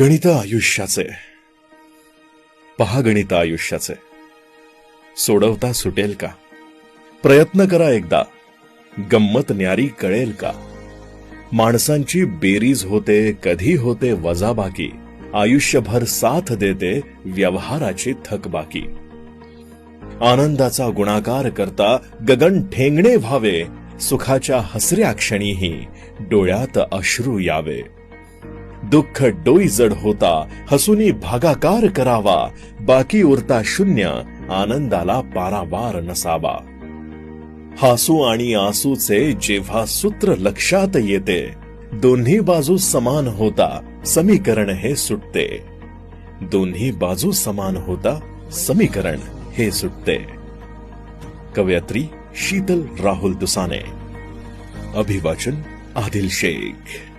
गणित आयुष्याचे. पहा गणित आयुष्याचे. सोडवता सुटेल का? प्रयत्न करा एकदा. गंमत न्यारी कळेल का? माणसांची बेरीज होते कधी होते वजाबाकी. आयुष्यभर साथ देते व्यवहाराची थकबाकी. आनंदाचा गुणाकार करता गगन ठेंगणे व्हावे. सुखाच्या हसऱ्या क्षणीही डोळ्यात अश्रू यावे. दुःख डोई जड होता हसुनी भागाकार करावा बाकी उरता शून्य आनंदाला पारावार नसावा. हासू आणि आसूचे जेव्हा सूत्र लक्षात येते दोन्ही बाजू समान होता समीकरण हे सुटते. दोन्ही बाजू समान होता समीकरण हे सुटते. कवयत्री शीतल राहुल दुसाने. अभिवाचन आदिल शेख.